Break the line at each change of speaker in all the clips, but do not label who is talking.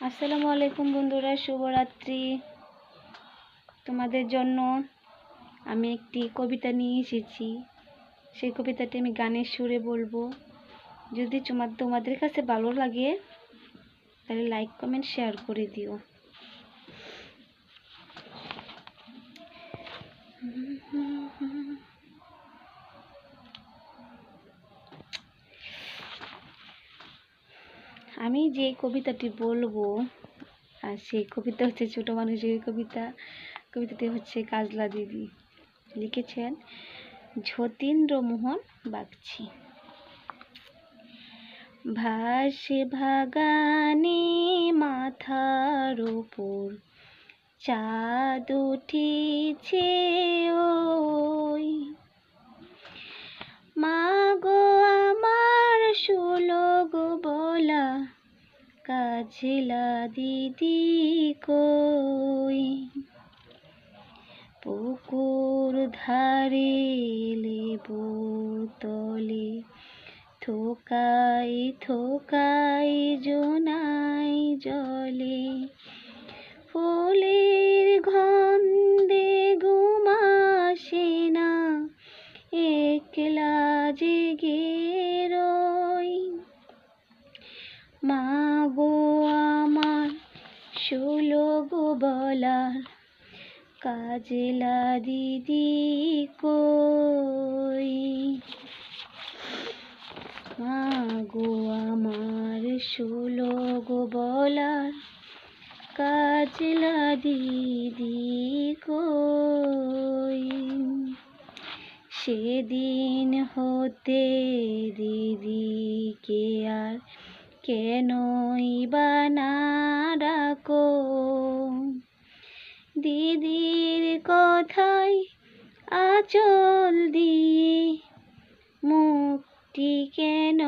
আসসালামু আলাইকুম বন্ধুরা, শুভরাত্রি। তোমাদের জন্য আমি একটি কবিতা নিয়ে এসেছি। সেই কবিতাটি আমি গানের সুরে বলব। যদি তোমার তোমাদের কাছে ভালো লাগে, তাহলে লাইক কমেন্ট শেয়ার করে দিও। আমি যে কবিতাটি বলব, আর সেই কবিতা হচ্ছে ছোট মানুষের কবিতা। কবিতাটি হচ্ছে কাজলা দিদি লিখেছেন যতীন্দ্র মোহন বাগচি। ভাসে ভাগানে মাথার ওপর, চাঁদ উঠিছে ওই মা কাজলা দিদি কই? পুকুর ধারে লেবুর তলে থোকাই থোকাই জোনাই জলে ফুলের সুলোগ বলার, কাজলা দিদি কই? মা গো আমার সুলোগ বলার, কাজলা দিদি কই? সেদিন হতে দিদিকে আর কেনই বা না ডাকো? দিদির কথায় আচল দিয়ে মুক্তি কেন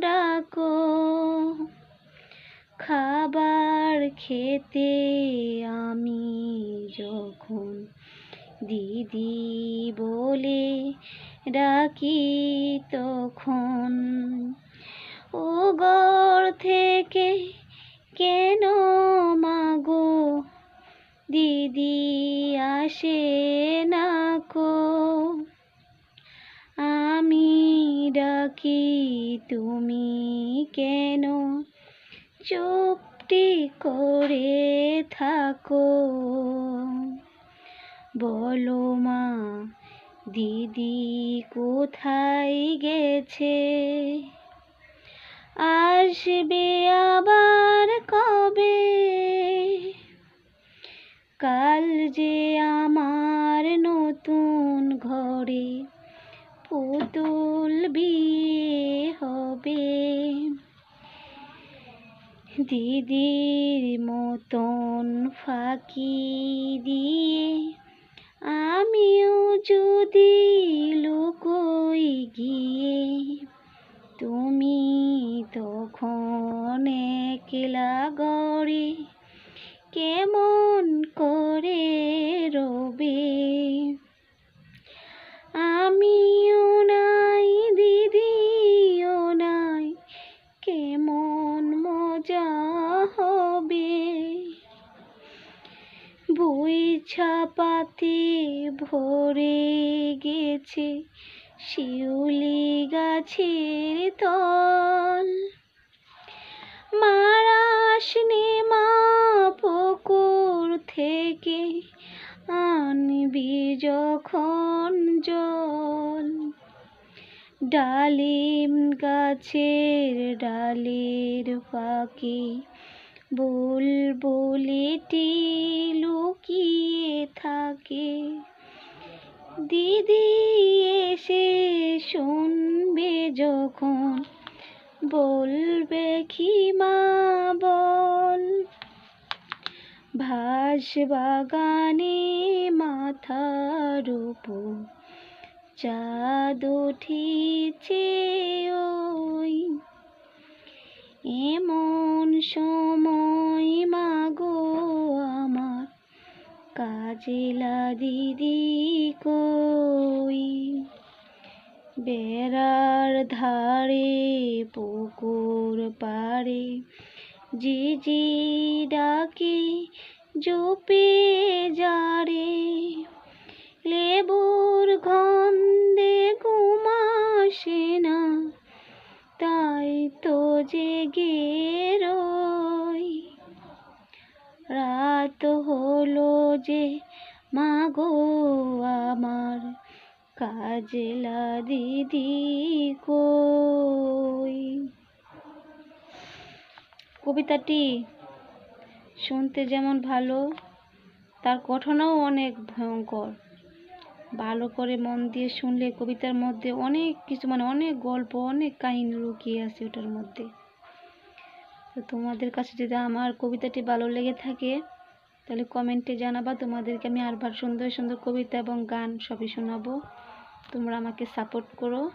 ডাকো? খাবার খেতে আমি যখন দিদি বলে ডাকি তখন আসে না কো। আমি ডাকি, তুমি কেন? চুপটি করে থাকো। বলো মা, দিদি কোথায় গেছে? আসবে আবার কবে? কাল যে বিয়ে হবে। দিদির মতন ফাঁকি দিয়ে আমিও যদি ছাপাতে ভরে গেছে শিউলি গাছের তল। মারাসনে মা পুকুর থেকে আনবি যখন জল। ডালিম গাছের ডালের ফাঁকে বুলবুলিটি লুকিয়ে থাকে। দিদি এসে শুনবে যখন, বলবে কি মা বল। ভাস বাগানে মাথার উপর চাঁদ উঠিছে ওই। এমন সময় কাজেলা দিদি কই বেড়ার ধারে পুকুর পাড়ে জি ডাকে জপে যারে লেবুর গন্ধে ঘুমাসে না তাই তো জেগে রই রাত হলো যে মাগো আমার কাজলা দিদি কই? কবিতাটি শুনতে যেমন ভালো, তার গঠনও অনেক ভয়ঙ্কর। ভালো করে মন দিয়ে শুনলে কবিতার মধ্যে অনেক কিছু মানে অনেক গল্প, অনেক কাহিনী লুকিয়ে আছে ওটার মধ্যে। তো তোমাদের কাছে যদি আমার কবিতাটি ভালো লেগে থাকে তাহলে কমেন্টে জানাবা, তোমাদেরকে আমি আরবার সুন্দর সুন্দর কবিতা এবং গান সবই শোনাবো। তোমরা আমাকে সাপোর্ট করো।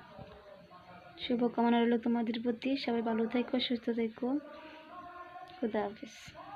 শুভকামনা রইল তোমাদের প্রতি। সবাই ভালো থেকো, সুস্থ থেকো। খুদা হাফিজ।